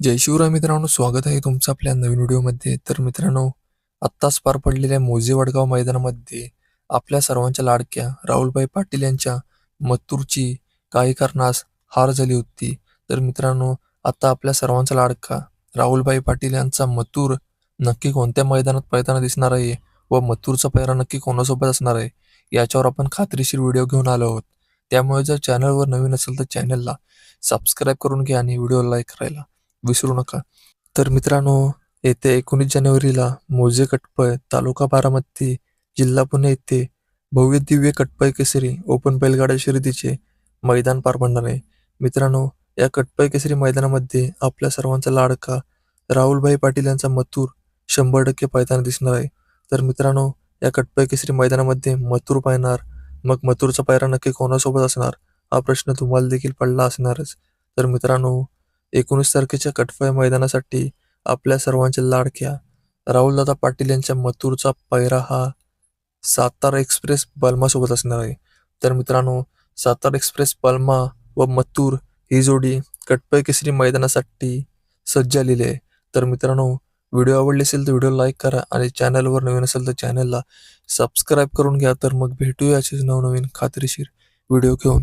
जय शिवराय मित्रांनो स्वागत आहे तुमचं आपल्या नवीन व्हिडिओमध्ये. तर मित्रांनो आत्ताच पार पडलेल्या मोजे वडगाव मैदानामध्ये आपल्या सर्वांच्या लाडक्या राहुलभाई पाटील यांच्या मत्तूरची काही कारणास हार झाली होती. तर मित्रांनो आता आपल्या सर्वांचा लाडका राहुलभाई पाटील यांचा मथुर नक्की कोणत्या मैदानात पळताना दिसणार आहे व मथुरचा पैरा नक्की कोणासोबत असणार आहे याच्यावर आपण खात्रीशीर व्हिडिओ घेऊन आलो आहोत. त्यामुळे जर चॅनलवर नवीन असेल तर चॅनलला सबस्क्राईब करून घ्या आणि व्हिडिओ लाईक करायला विसरू नका. तर मित्रांनो येत्या एकोणीस जानेवारीला मोजे कटपय तालुका बारामती जिल्हा पुणे येथे भव्य दिव्य कटपय केसरी ओपन बैलगाडा शर्यतीचे मैदान पार पडणार आहे. मित्रांनो या कटपय केसरी मैदानामध्ये आपल्या सर्वांचा लाडका राहुलभाई पाटील यांचा मथुर शंभर टक्के पायताना दिसणार आहे. तर मित्रांनो या कटपय केसरी मैदानामध्ये मथुर पाहणार मग मथुरचा पायरा नक्की कोणासोबत असणार हा प्रश्न तुम्हाला देखील पडला असणारच. तर मित्रांनो एकोणीस तारखेच्या कटफळ मैदानासाठी आपल्या सर्वांच्या लाडक्या राहुलदादा पाटील यांच्या मथुरचा पैरा हा सातारा एक्सप्रेस बल्मासोबत असणार आहे. तर मित्रांनो सातारा एक्सप्रेस बल्मा व मथुर ही जोडी कटपय केसरी मैदानासाठी सज्ज आलेली आहे. तर मित्रांनो व्हिडिओ आवडले असेल तर व्हिडिओ लाईक करा आणि चॅनलवर नवीन असेल तर चॅनलला सबस्क्राईब करून घ्या. तर मग भेटूया असेच नवनवीन खात्रीशीर व्हिडिओ घेऊन.